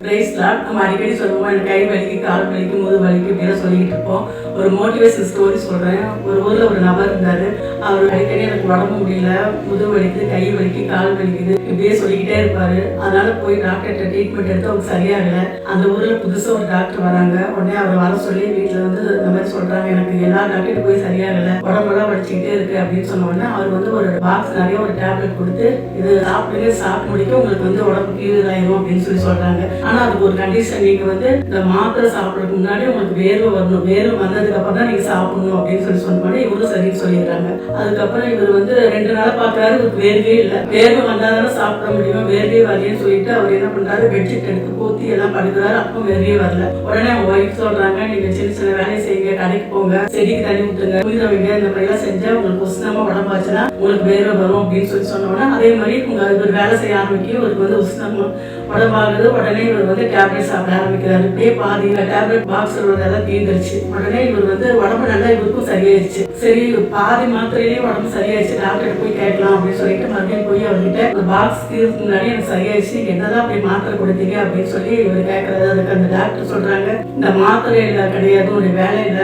பிரைஸ்லாம் நம்ம அடிக்கடி சொல்லுவோம் எனக்கு கை வலிக்கு கால் வலிக்கு முது வலிக்கு இப்படிலாம் சொல்லிக்கிட்டு இருப்போம். ஒரு மோட்டிவேஷன் ஸ்டோரி சொல்கிறேன் ஒரு ஊரில் ஒரு நபர் அவர் அடிக்கடி எனக்கு உடம்பு முடியல முதுகு வலிக்குது கை வலிக்கு கால் வலிக்குது இப்படியே சொல்லிக்கிட்டே இருப்பார். அதனால போய் டாக்டர்கிட்ட ட்ரீட்மெண்ட் எடுத்து அவங்க சரியாகல. அந்த ஊரில் புதுசாக ஒரு டாக்டர் வராங்க. உடனே அவர் வர சொல்லி வீட்டில் வந்து இந்த மாதிரி சொல்கிறாங்க எனக்கு எல்லா டாக்டர்கிட்ட போய் சரியாகல. உடம்பெல்லாம் வலிச்சுக்கிட்டே இருக்கு அப்படின்னு சொன்ன உடனே அவர் வந்து ஒரு பாக்ஸ் நிறைய ஒரு டேப்லெட் கொடுத்து இது சாப்பிடுங்க சாப்பிட்டு முடிக்க உங்களுக்கு வந்து உடம்பு கியூர் ஆயிரும் அப்படின்னு சொல்லி சொல்றாங்க. ஆனா அதுக்கு ஒரு கண்டிஷன் நீங்க வந்து இந்த மாத்திரை சாப்பிடறதுக்கு முன்னாடி உங்களுக்கு வேர்வை வரணும். வேர்வை வந்ததுக்கு அப்புறம் தான் நீங்க சாப்பிடணும் அப்படின்னு சொல்லி சொன்னோடனே இவரும் சரின்னு சொல்லிடுறாங்க. அதுக்கப்புறம் இவர் வந்து ரெண்டு நாள் பாக்குறாரு இவருக்கு வேர்வே இல்லை. வேர்வை வந்தாதானே சாப்பிட முடியும் வேர்வே வரலன்னு சொல்லிட்டு அவர் என்ன பண்றாரு பெட்ஷீட் எடுத்து பூத்தி எல்லாம் படுக்கிறாரு அப்போ வேர்வே வரல. உடனே அவங்க ஒய்ஃப் சொல்றாங்க நீங்க சின்ன சின்ன வேலையை செய்யுங்க கடைக்கு போங்க செடிக்கு தண்ணி ஊத்துங்க புரித வைங்க இந்த மாதிரிலாம் செஞ்சால் செஞ்சா உங்களுக்கு உஷ்ணமா உடம்பாச்சுன்னா உங்களுக்கு வேர்வை வரும் அப்படின்னு சொல்லி சொன்னோன்னா அதே மாதிரி உங்க இவர் வேலை செய்ய ஆரம்பிக்கும் இவருக்கு வந்து உஷ்ணம் உடம்பாகுது உடனே இவர் வந்து டேப்லெட் சாப்பிட ஆரம்பிக்கிறாரு. இப்படியே பாதி டேப்லெட் பாக்ஸ் எல்லாம் தீர்ந்துருச்சு உடனே இவர் வந்து உடம்பு நல்லா இவருக்கும் சரியாயிருச்சு. சரி பாதி மாத்திரை மாத்திரையிலேயே உடம்பு சரியாயிருச்சு டாக்டர் போய் கேட்கலாம் அப்படின்னு சொல்லிட்டு மறுபடியும் போய் அவர்கிட்ட அந்த பாக்ஸ் தீர்க்கு முன்னாடி எனக்கு சரியாயிருச்சு என்னதான் அப்படி மாத்திரை கொடுத்தீங்க? அப்படின்னு சொல்லி இவர் கேட்கறது. அதுக்கு அந்த டாக்டர் சொல்றாங்க இந்த மாத்திரை இல்லை கிடையாது உடைய வேலையில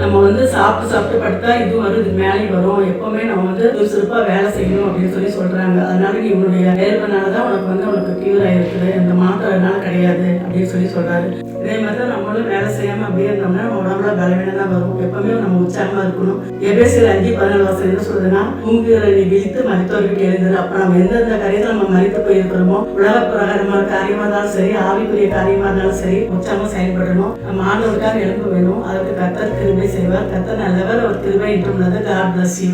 நம்ம வந்து சாப்பிட்டு சாப்பிட்டு படுத்தா இது வரும் இது மேலே வரும். எப்பவுமே நம்ம வந்து சுறுசுறுப்பா வேலை செய்யணும் அப்படின்னு சொல்லி சொல்றாங்க. அதனால நீ உன்னுடைய வேர்வனால தான் உனக்கு வந்து உனக்கு கியூர் ஆயிருக்குது. இந்த மாத்திரைனால கிடையாது அப்படின்னு சொல்லி சொல்றாரு. இதே மாதிரி தான் நம்மளும் வேலை செய்யாம அப்படியே இருந்தோம்னா உடம்புல பலவீனம் தான் வரும். எப்பவுமே நம்ம உற்சாகமா இருக்கணும். எபேசியில் அஞ்சு பதினாலு வருஷம் என்ன சொல்றதுன்னா தூங்குகிற நீ விழித்து மருத்துவருக்கு எழுந்தது. அப்ப நம்ம எந்தெந்த காரியத்தை நம்ம மறித்து போயிருக்கிறோமோ உலக பிரகாரமான காரியமா இருந்தாலும் சரி ஆவிக்குரிய காரியமா இருந்தாலும் சரி உற்சாகமா செயல்படணும். நம்ம ஆண்டவருக்காக எழும்ப வேணும் அதற்கு கத்தர் திருமை செய்வார். கத்தர் நல்லவர். அவர் திருமை என்றும் உள்ளது. God bless you